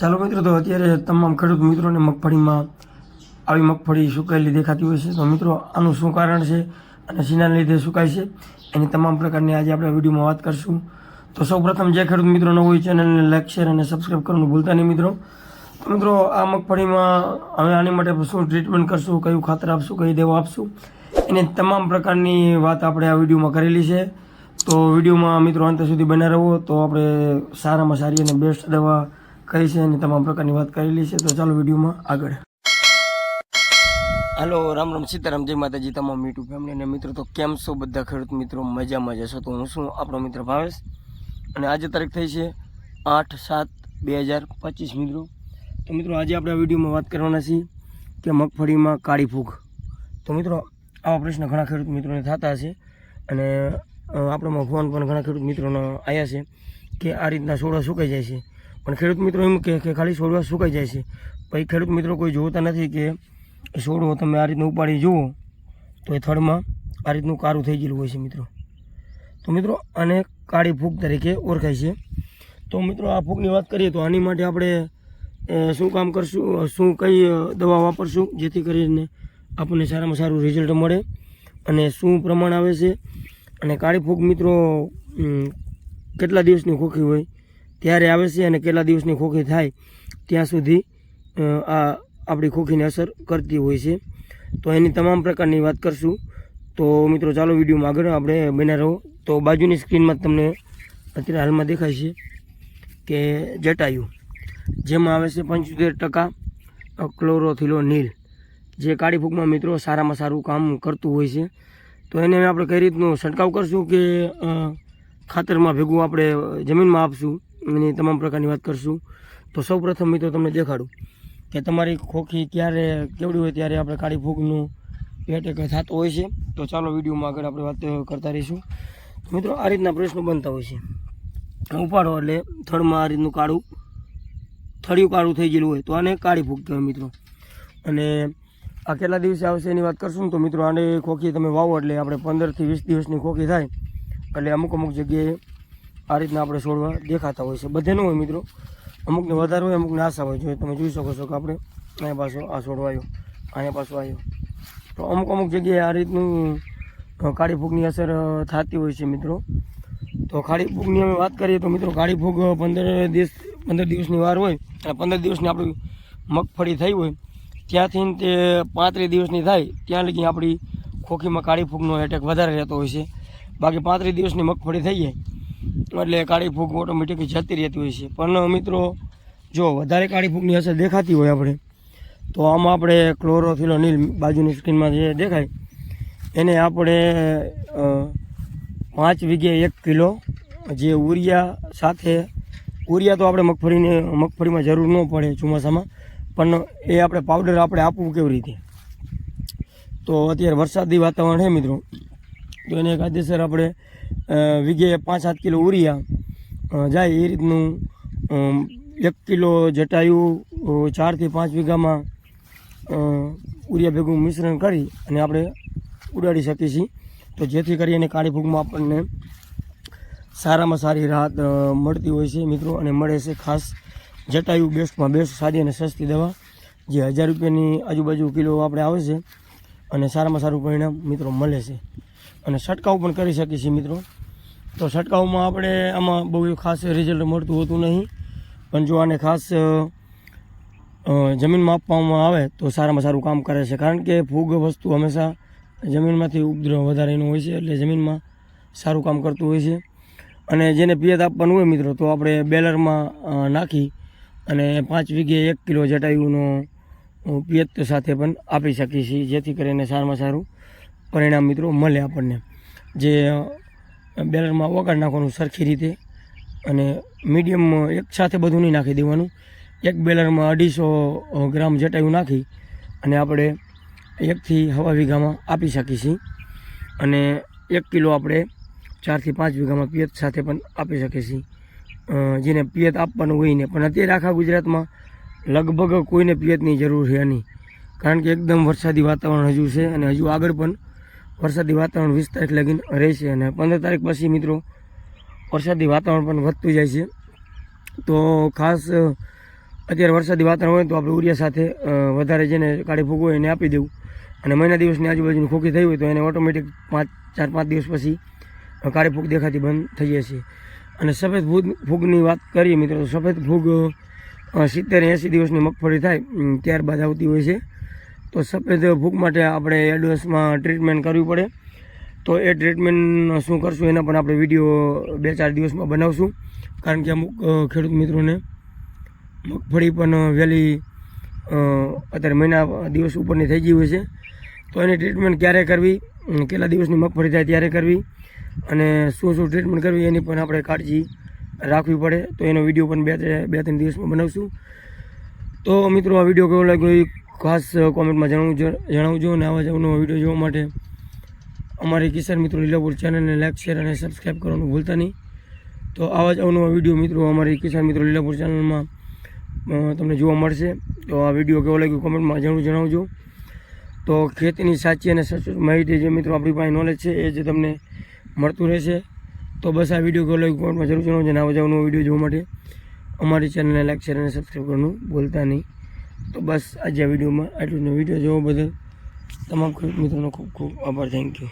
ચાલો મિત્રો, તો અત્યારે તમામ ખેડૂત મિત્રોને મગફળીમાં આવી મગફળી સુકાયેલી દેખાતી હોય છે. તો મિત્રો, આનું શું કારણ છે અને શીના લીધે સુકાય છે, એની તમામ પ્રકારની આજે આપણે વિડીયોમાં વાત કરશું. તો સૌપ્રથમ જે ખેડૂત મિત્રો ન હોય ચેનલને લાઈક, શેર અને સબસ્ક્રાઈબ કરવાનું ભૂલતા નહીં મિત્રો. તો મિત્રો, આ મગફળીમાં હવે આની માટે શું ટ્રીટમેન્ટ કરશું, કયું ખાતર આપશું, કઈ દવા આપશું, એની તમામ પ્રકારની વાત આપણે આ વિડીયોમાં કરેલી છે. તો વિડીયોમાં મિત્રો અંત સુધી બના રહો. તો આપણે સારામાં સારી અને બેસ્ટ દવા કઈ છે એની તમામ પ્રકારની વાત કરેલી છે. તો ચાલો વિડીયોમાં આગળ. હાલો, રામ રામ સીતારામ, જય માતાજી, તમામ યુટ્યુબ ફેમિલી અને મિત્રો, તો કેમ છો બધા? ખેડૂત મિત્રો, મજામાં જશો તો હું શું આપણો મિત્ર ભાવેશ. અને આજે તારીખ થઈ છે આઠ સાત બે હજાર પચીસ, મિત્રો. તો મિત્રો, આજે આપણે વિડીયોમાં વાત કરવાના છીએ કે મગફળીમાં કાળી ફૂગ. તો મિત્રો, આવા પ્રશ્ન ઘણા ખેડૂત મિત્રોને થતા હશે. અને આપણામાં ફોન પણ ઘણા ખેડૂત મિત્રોનો આવ્યા છે કે આ રીતના છોડો સુકાઈ જાય છે. પણ ખેડૂત મિત્રો એમ કહે કે ખાલી છોડવા સુકાઈ જાય છે. પછી ખેડૂત મિત્રો કોઈ જોતા નથી કે છોડવો તમે આ રીતનું ઉપાડી જુઓ તો એ થડમાં આ રીતનું કારું થઈ ગયેલું હોય છે મિત્રો. તો મિત્રો આને કાળી ફૂગ તરીકે ઓળખાય છે. તો મિત્રો આ ફૂગની વાત કરીએ તો આની માટે આપણે શું કામ કરશું શું કઈ દવા વાપરશું જેથી કરીને આપણને સારામાં સારું રિઝલ્ટ મળે અને શું પ્રમાણ આવે છે. અને કાળી ફૂગ મિત્રો કેટલા દિવસની ખોખી હોય ત્યારે આવે છે અને કેટલા દિવસની ખોખી થાય, ત્યાં સુધી આ આપણી ખોખીને અસર કરતી હોય છે. તો એની તમામ પ્રકારની વાત કરશું. તો મિત્રો, ચાલો વિડીયોમાં આગળ આપણે બન્યા રહો. તો બાજુની સ્ક્રીનમાં તમને અત્યારે હાલમાં દેખાય છે કે જટાયુ, જેમાં આવે છે પંચોતેર ટકા ક્લોરોથિલો નીલ જે કાળી ફૂગમાં મિત્રો સારામાં સારું કામ કરતું હોય છે. તો એને આપણે કઈ રીતનું છંટકાવ કરશું કે ખાતરમાં ભેગું આપણે જમીનમાં આપશું? એની તમામ પ્રકારની વાત કરશું. તો સૌ પ્રથમ મિત્રો તમને દેખાડું કે તમારી ખોખી ક્યારે કેવડી હોય ત્યારે આપણે કાળી ફૂગનું એટેક થતો હોય છે. તો ચાલો વિડીયોમાં આગળ આપણે વાત કરતા રહીશું. મિત્રો આ રીતના પ્રશ્નો બનતા હોય છે. ઉપાડો એટલે થડમાં આ રીતનું કાળું થળિયું કાળું થઈ ગયેલું હોય તો આને કાળી ફૂગ કહેવાય મિત્રો. અને આ કેટલા દિવસે આવશે એની વાત કરશું તો મિત્રો આને ખોખી તમે વાવો એટલે આપણે પંદરથી વીસ દિવસની ખોખી થાય. એટલે અમુક અમુક જગ્યાએ આ રીતના આપણે છોડવા દેખાતા હોય છે. બધે હોય મિત્રો. અમુકને વધારે હોય, અમુકને આશા હોય. જોઈએ, તમે જોઈ શકો છો કે આપણે અહીંયા પાછો આ છોડવા આવ્યો. અહીંયા પાછો આવ્યો. તો અમુક અમુક જગ્યાએ આ રીતનું કાળી ફૂગની અસર થતી હોય છે મિત્રો. તો કાળી ફૂગની અમે વાત કરીએ તો મિત્રો કાળી ફૂગ પંદર દિવસ, પંદર દિવસની વાર હોય અને પંદર દિવસની આપણી મગફળી થઈ હોય. ત્યાંથી તે પાંત્રીસ દિવસની થાય, ત્યાં લગી આપણી ખોખીમાં કાળી ફૂગનો એટેક વધારે રહેતો હોય છે. બાકી પાંત્રીસ દિવસની મગફળી થઈ જાય. એટલે કાળી ફૂગ ઓટોમેટિક જતી રહેતી હોય છે. પણ મિત્રો, જો વધારે કાળી ફૂગની અસર દેખાતી હોય આપણે, તો આમાં આપણે ક્લોરોફિલોનિલ બાજુની સ્કીનમાં જે દેખાય, એને આપણે પાંચ વીઘે એક કિલો જે ઉરિયા સાથે, ઉરિયા તો આપણે મગફળીને, મગફળીમાં જરૂર ન પડે ચોમાસામાં, પણ એ આપણે પાવડર આપણે આપવું કેવી રીતે? તો અત્યારે વરસાદી વાતાવરણ છે મિત્રો. તો એને કાયદેસર આપણે વીઘે પાંચ સાત કિલો ઉરિયા. જાય એ રીતનું. એક કિલો જટાયું ચારથી પાંચ વીઘામાં ઉરિયા ભેગું મિશ્રણ કરી અને આપણે ઉડાડી શકીએ છીએ. તો જેથી કરીને કાળી ફૂગમાં આપણને સારામાં સારી રાહત મળતી હોય છે મિત્રો અને મળે છે ખાસ જટાયુ બેસ્ટમાં બેસ્ટ સારી અને સસ્તી દવા, જે હજાર રૂપિયાની આજુબાજુ કિલો આપણે આવે છે અને સારામાં સારું પરિણામ મિત્રો મળે છે. અને છંટકાવ પણ કરી શકીએ છીએ મિત્રો. તો છંટકાવમાં આપણે આમાં બહુ ખાસ રિઝલ્ટ મળતું હોતું નહીં. પણ જો આને ખાસ જમીનમાં આપવામાં આવે તો સારામાં સારું કામ કરે છે. કારણ કે ફૂગ વસ્તુ હંમેશા જમીનમાંથી ઉપદ્રવ વધારે એનો હોય છે એટલે જમીનમાં સારું કામ કરતું હોય છે. અને જેને પિયત આપવાનું હોય મિત્રો તો આપણે બેલરમાં નાખી અને પાંચ વીઘે એક કિલો જટાયુનો પિયત સાથે પણ આપી શકીએ છીએ, જેથી કરીને સારામાં સારું પરિણામ મિત્રો મળે આપણને. જે બેલરમાં વગાડ નાખવાનું સરખી રીતે અને મીડિયમ એક સાથે બધું નહીં નાખી દેવાનું. એક બેલરમાં અઢીસો ગ્રામ જટાયું નાખી અને આપણે એકથી હવા વીઘામાં આપી શકીએ છીએ અને એક કિલો આપણે ચારથી પાંચ વીઘામાં પિયત સાથે પણ આપી શકીએ છીએ જેને પિયત આપવાનું હોય ને, પણ અત્યારે આખા ગુજરાતમાં લગભગ કોઈને પિયતની જરૂર છે નહીં. કારણ કે એકદમ વરસાદી વાતાવરણ હજુ છે અને હજુ આગળ પણ વરસાદી વાતાવરણ વીસ તારીખ લગીન રહેશે અને પંદર તારીખ પછી મિત્રો વરસાદી વાતાવરણ પણ વધતું જાય છે. તો ખાસ અત્યારે વરસાદી વાતાવરણ હોય તો આપણે ઉરિયા સાથે વધારે જેને કાળી ફૂગવું હોય એને આપી દેવું. અને મહિના દિવસની આજુબાજુની ખોખી થઈ હોય તો એને ઓટોમેટિક પાંચ, ચાર, પાંચ દિવસ પછી કાળી ફૂગ દેખાતી બંધ થઈ જશે અને સફેદ ફૂગ ફૂગની વાત કરીએ મિત્રો સફેદ ફૂગ સિત્તેર એંસી દિવસની મગફળી થાય ત્યારબાદ આવતી હોય છે. તો સફેદ ફૂગ માટે આપણે એડવાન્સમાં ટ્રીટમેન્ટ કરવી પડે. તો એ ટ્રીટમેન્ટ શું કરશું એના પણ આપણે વીડિયો બે ચાર દિવસમાં બનાવશું. કારણ કે અમુક ખેડૂત મિત્રોને મગફળી પણ વહેલી અત્યારે મહિના દિવસ ઉપરની થઈ ગઈ હોય છે. તો એની ટ્રીટમેન્ટ ક્યારે કરવી? કેટલા દિવસની મગફળી થાય ત્યારે કરવી? અને શું શું ટ્રીટમેન્ટ કરવી એની પણ આપણે કાળજી રાખવી પડે. તો એનો વીડિયો પણ બે બે ત્રણ દિવસમાં બનાવશું. તો મિત્રો, આ વીડિયો કેવો લાગ્યો ખાસ કોમેન્ટમાં જણાવજો જણાવજો અને આવા જ અવનવા વીડિયો જોવા માટે અમારી કિસાન મિત્રો લીલાપુર ચેનલને લાઈક શેર અને સબસ્ક્રાઈબ કરવાનું ભૂલતા નહીં. તો આવા જ અવનવા વીડિયો મિત્રો અમારી કિસાન મિત્રો લીલાપુર ચેનલમાં તમને જોવા મળશે. તો આ વીડિયો કેવો લાગ્યો કોમેન્ટમાં જરૂર જણાવજો. તો ખેતીની સાચી અને સચોટ માહિતી જે મિત્રો આપણી પાસે નોલેજ છે એ જે તમને મળતું રહેશે. તો બસ આ વીડિયો કેવો લાગ્યો કોમેન્ટમાં જરૂર જણાવજો અને આવા જ અવનવા વીડિયો જોવા માટે અમારી ચેનલને લાઈક શેર અને સબસ્ક્રાઈબ કરવાનું ભૂલતા નહીં. તો બસ આજે આ વિડીયોમાં આટલું. વીડિયો જોવા બદલ તમામ ખેડૂત મિત્રોનો ખૂબ ખૂબ આભાર થેન્ક યુ